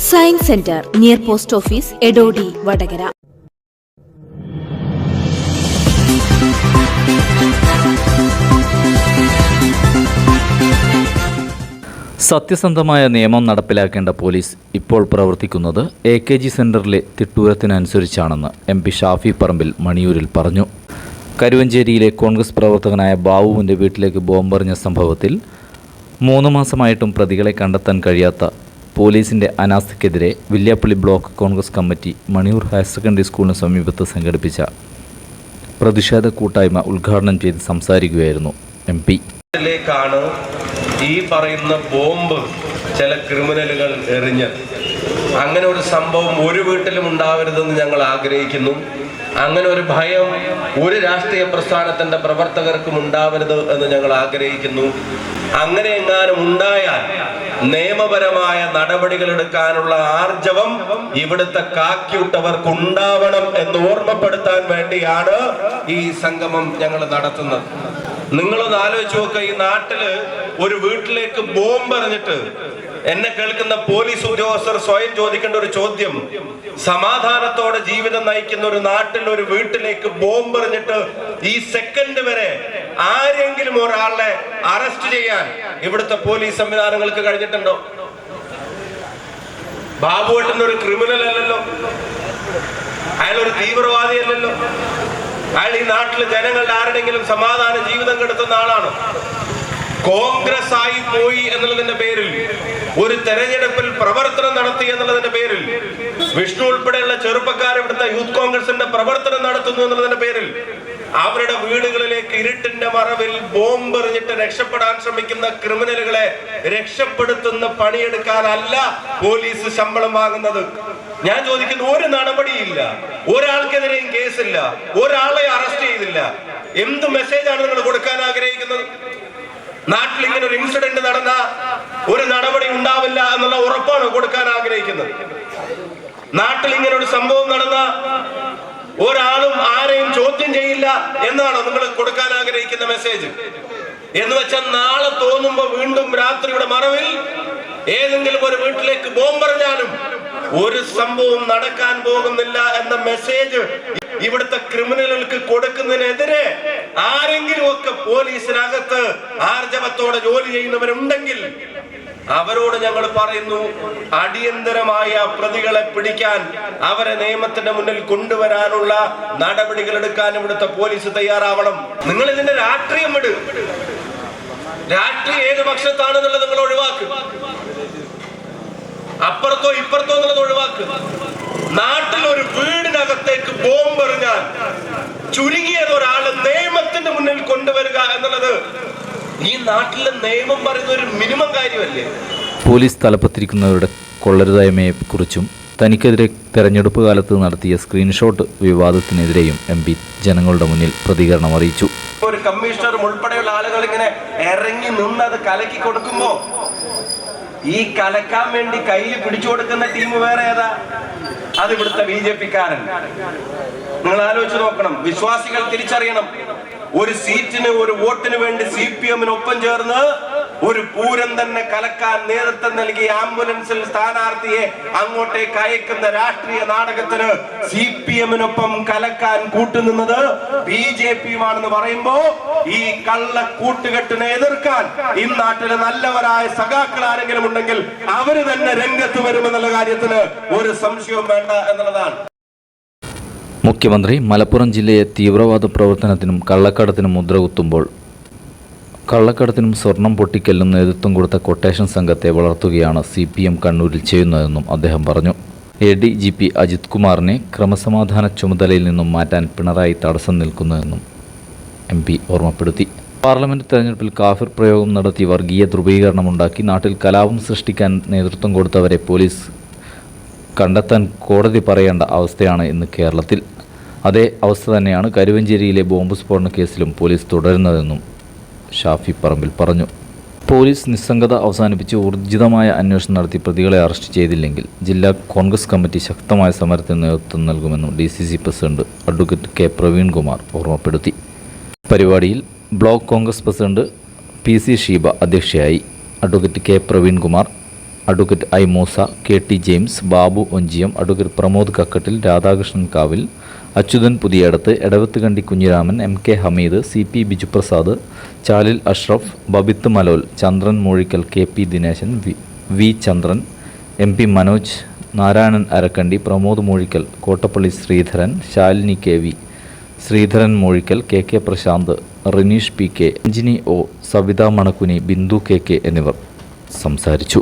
Science centre near post office Edodi Vadakara സത്യസന്ധമായ നിയമം നടപ്പിലാക്കേണ്ട police ഇപ്പോൾ പ്രവർത്തിക്കുന്നത് എ കെ ജി സെന്ററിലെ തിട്ടൂരത്തിനനുസരിച്ചാണെന്ന് എം പി ഷാഫി പറമ്പിൽ മണിയൂരിൽ പറഞ്ഞു. കരുവഞ്ചേരിയിലെ കോൺഗ്രസ് പ്രവർത്തകനായ ബാബുവിന്റെ വീട്ടിലേക്ക് ബോംബെറിഞ്ഞ സംഭവത്തിൽ മൂന്ന് മാസമായിട്ടും പ്രതികളെ കണ്ടെത്താൻ കഴിയാത്ത പോലീസിന്റെ അനാസ്ഥയ്ക്കെതിരെ Villiappally block Congress committee Maniyoor higher secondary സ്കൂളിന് സമീപത്ത് സംഘടിപ്പിച്ച പ്രതിഷേധ കൂട്ടായ്മ ഉദ്ഘാടനം ചെയ്ത് സംസാരിക്കുകയായിരുന്നു എം പി. ാണ് ഈ പറയുന്ന ബോംബ് ചില ക്രിമിനലുകൾ എറിഞ്ഞത്. അങ്ങനെ ഒരു സംഭവം ഒരു വീട്ടിലും ഉണ്ടാവരുതെന്ന് ഞങ്ങൾ ആഗ്രഹിക്കുന്നു. അങ്ങനെ ഒരു ഭയം ഒരു രാഷ്ട്രീയ പ്രസ്ഥാനത്തിന്റെ പ്രവർത്തകർക്കും ഉണ്ടാവരുത് എന്ന് ഞങ്ങൾ ആഗ്രഹിക്കുന്നു. അങ്ങനെ എങ്ങാനും ഉണ്ടായാൽ നിയമപരമായ നടപടികൾ എടുക്കാനുള്ള ആർജവം ഇവിടുത്തെ കാക്കിയുട്ടവർക്ക് ഉണ്ടാവണം എന്ന് ഓർമ്മപ്പെടുത്താൻ വേണ്ടിയാണ് ഈ സംഗമം ഞങ്ങൾ നടത്തുന്നത്. നിങ്ങളൊന്ന് ആലോചിച്ച് നോക്കുക ഈ നാട്ടിൽ ഒരു വീട്ടിലേക്ക് ബോംബ് എറിഞ്ഞിട്ട് എന്നെ കേൾക്കുന്ന പോലീസ് ഉദ്യോഗസ്ഥർ സ്വയം ചോദിക്കേണ്ട ഒരു ചോദ്യം. സമാധാനത്തോടെ ജീവിതം നയിക്കുന്ന ഒരു നാട്ടിൽ ഒരു വീട്ടിലേക്ക് ബോംബ് എറിഞ്ഞിട്ട് ഈ സെക്കൻഡ് വരെ ആരെങ്കിലും ഒരാളെ അറസ്റ്റ് ചെയ്യാൻ ഇവിടുത്തെ പോലീസ് സംവിധാനങ്ങൾക്ക് കഴിഞ്ഞിട്ടുണ്ടോ? ബാബുവേട്ടൻ ഒരു ക്രിമിനൽ അല്ലല്ലോ. അയാൾ ഒരു തീവ്രവാദി അല്ലല്ലോ അയാൾ ഈ നാട്ടിലെ ജനങ്ങളുടെ ആരുടെങ്കിലും സമാധാന ജീവിതം കെടുത്തുന്ന ആളാണ്. കോൺഗ്രസ് ആയി പോയി എന്നുള്ളതിന്റെ പേരിൽ ഒരു തെരഞ്ഞെടുപ്പിൽ പ്രവർത്തനം നടത്തി എന്നുള്ളതിന്റെ പേരിൽ വിഷ്ണു ഉൾപ്പെടെയുള്ള ചെറുപ്പക്കാർ ഇവിടുത്തെ യൂത്ത് കോൺഗ്രസിന്റെ പ്രവർത്തനം നടത്തുന്നു എന്നുള്ളതിന്റെ പേരിൽ അവരുടെ വീടുകളിലേക്ക് ഇരുട്ടിന്റെ മറവിൽ ബോംബെറിഞ്ഞിട്ട് രക്ഷപ്പെടാൻ ശ്രമിക്കുന്ന ക്രിമിനലുകളെ രക്ഷപ്പെടുത്തുന്ന പണിയെടുക്കാനല്ല പോലീസ് ശമ്പളം വാങ്ങുന്നത്. ഞാൻ ചോദിക്കുന്നു ഒരു നടപടിയില്ല. ഒരാൾക്കെതിരെയും കേസില്ല. ഒരാളെ അറസ്റ്റ് ചെയ്തില്ല. എന്ത് മെസ്സേജാണ് നിങ്ങൾ കൊടുക്കാൻ ആഗ്രഹിക്കുന്നത്? നാട്ടിൽ ഇങ്ങനെ ഒരു ഇൻസിഡന്റ് നടന്ന ഒരു നടപടി ഉണ്ടാവില്ല എന്നുള്ള ഉറപ്പാണ് കൊടുക്കാൻ ആഗ്രഹിക്കുന്നത്? നാട്ടിൽ ഇങ്ങനെ ഒരു സംഭവം നടന്ന ഒരാളും ആരെയും ചോദ്യം ചെയ്യില്ല എന്നാണ് നിങ്ങൾ കൊടുക്കാൻ ആഗ്രഹിക്കുന്ന മെസ്സേജ്? എന്ന് വെച്ചാൽ നാളെ തോന്നുമ്പോ വീണ്ടും രാത്രിയുടെ മറവിൽ ഏതെങ്കിലും ഒരു വീട്ടിലേക്ക് ബോംബെറിഞ്ഞാലും ഒരു സംഭവം നടക്കാൻ പോകുന്നില്ല എന്ന മെസ്സേജ് ഇവിടുത്തെ ക്രിമിനലുകൾക്ക് കൊടുക്കുന്നതിനെതിരെ ആരെങ്കിലും ഒക്കെ പോലീസിനകത്ത് ആർജവത്തോടെ ജോലി ചെയ്യുന്നവരുണ്ടെങ്കിൽ അവരോട് ഞങ്ങൾ പറയുന്നു അടിയന്തരമായ പ്രതികളെ പിടിക്കാൻ അവരെ നിയമത്തിന്റെ മുന്നിൽ കൊണ്ടുവരാനുള്ള നടപടികൾ എടുക്കാൻ ഇവിടുത്തെ പോലീസ് തയ്യാറാവണം. നിങ്ങൾ ഇതിന്റെ രാഷ്ട്രീയം വിട്. രാഷ്ട്രീയം ഏത് പക്ഷത്താണെന്നുള്ളത് നിങ്ങൾ ഒഴിവാക്ക്. അപ്പുറത്തോ ഇപ്പുറത്തോ എന്നുള്ളത് ഒഴിവാക്ക്. നാട്ടിൽ ഒരു വീടിനകത്തേക്ക് ബോംബെറിഞ്ഞാൽ ചുരുങ്ങിയത് ഒരാൾ നിയമത്തിന്റെ മുന്നിൽ കൊണ്ടുവരിക എന്നുള്ളത് ഈ നാട്ടിലെ നിയമം പറയുന്ന ഒരു മിനിമം കാര്യമല്ലേ? പോലീസ് തലപ്പത്തിരിക്കുന്നവരുടെ കൊള്ളരുതായ്മയെ കുറിച്ചും തനിക്കെതിരെ തെരഞ്ഞെടുപ്പ് കാലത്ത് നടത്തിയ സ്ക്രീൻഷോട്ട് വിവാദത്തിനെതിരെയും എം പി ജനങ്ങളുടെ മുന്നിൽ പ്രതികരണം അറിയിച്ചു. ഒരു കമ്മീഷണറും ഉൾപ്പെടെയുള്ള ആളുകൾ ഇങ്ങനെ ഇറങ്ങി നിന്ന് അത് കലക്കി കൊടുക്കുമ്പോ ഈ കലക്കാൻ വേണ്ടി കയ്യിൽ പിടിച്ചു കൊടുക്കുന്ന ടീം വേറെ ഏതാ? അത് ഇവിടുത്തെ ബി ജെ പിക്കാരൻ. നിങ്ങൾ ആലോചിച്ച് നോക്കണം. വിശ്വാസികൾ തിരിച്ചറിയണം. ഒരു സീറ്റിന് ഒരു വോട്ടിന് വേണ്ടി സി പി എമ്മിനൊപ്പം ചേർന്ന് ഒരു പൂരം തന്നെ കലക്കാൻ നേതൃത്വം നൽകി ആംബുലൻസിൽ സ്ഥാനാർത്ഥിയെ അങ്ങോട്ടേക്ക് അയക്കുന്ന രാഷ്ട്രീയ നാടകത്തിന് സി പി എമ്മിനൊപ്പം കലക്കാൻ കൂട്ടുനിന്നത് ബി ജെ പിയുമാണെന്ന് പറയുമ്പോ ഈ കള്ള കൂട്ടുകെട്ടിനെ എതിർക്കാൻ ഈ നാട്ടിലെ നല്ലവരായ സഖാക്കൾ ആരെങ്കിലും ഉണ്ടെങ്കിൽ അവർ തന്നെ രംഗത്ത് വരുമെന്നുള്ള കാര്യത്തിന് ഒരു സംശയവും വേണ്ട എന്നുള്ളതാണ്. മുഖ്യമന്ത്രി മലപ്പുറം ജില്ലയെ തീവ്രവാദ പ്രവർത്തനത്തിനും കള്ളക്കടത്തിനും മുദ്ര കുത്തുമ്പോൾ കള്ളക്കടത്തിനും സ്വർണം പൊട്ടിക്കലിനും നേതൃത്വം കൊടുത്ത കൊട്ടേഷൻ സംഘത്തെ വളർത്തുകയാണ് സി പി എം കണ്ണൂരിൽ ചെയ്യുന്നതെന്നും അദ്ദേഹം പറഞ്ഞു. A D G P Ajith കുമാറിനെ ക്രമസമാധാന ചുമതലയിൽ നിന്നും മാറ്റാൻ പിണറായി തടസ്സം നിൽക്കുന്നുവെന്നും എം പി ഓർമ്മപ്പെടുത്തി. പാർലമെന്റ് തെരഞ്ഞെടുപ്പിൽ കാഫിർ പ്രയോഗം നടത്തി വർഗീയ ധ്രുവീകരണമുണ്ടാക്കി നാട്ടിൽ കലാപം സൃഷ്ടിക്കാൻ നേതൃത്വം കൊടുത്തവരെ പോലീസ് കണ്ടെത്താൻ കോടതി പറയേണ്ട അവസ്ഥയാണ് ഇന്ന് കേരളത്തിൽ. അതേ അവസ്ഥ തന്നെയാണ് കരുവഞ്ചേരിയിലെ ബോംബ് സ്ഫോടന കേസിലും പോലീസ് തുടരുന്നതെന്നും ഷാഫി പറമ്പിൽ പറഞ്ഞു. പോലീസ് നിസ്സംഗത അവസാനിപ്പിച്ച് ഊർജിതമായ അന്വേഷണം നടത്തി പ്രതികളെ അറസ്റ്റ് ചെയ്തില്ലെങ്കിൽ ജില്ലാ കോൺഗ്രസ് കമ്മിറ്റി ശക്തമായ സമരത്തിന് നേതൃത്വം നൽകുമെന്നും D C C president advocate K. Praveenkumar ഓർമ്മപ്പെടുത്തി. പരിപാടിയിൽ block Congress president P. C. Sheeba അധ്യക്ഷയായി. Advocate K. Praveenkumar advocate I. Moosa K. T. James Babu Onchiyam advocate Pramod Kakkattil Radhakrishnan Kavil Achuthan Puthiyadath Edavathukandi Kunhiraman M K Hameed C P Bijuprasad Chalil Ashraf Babith Malol Chandran Moozhikkal K P Dineshan V Chandran M P Manoj Narayanan Arakkandi Pramod Moozhikkal Kottappally Sreedharan Shalini K V Sreedharan Moozhikkal K K Prashanth Rineesh P K Anjini O Savitha Manakkuni Bindu K K എന്നിവർ സംസാരിച്ചു.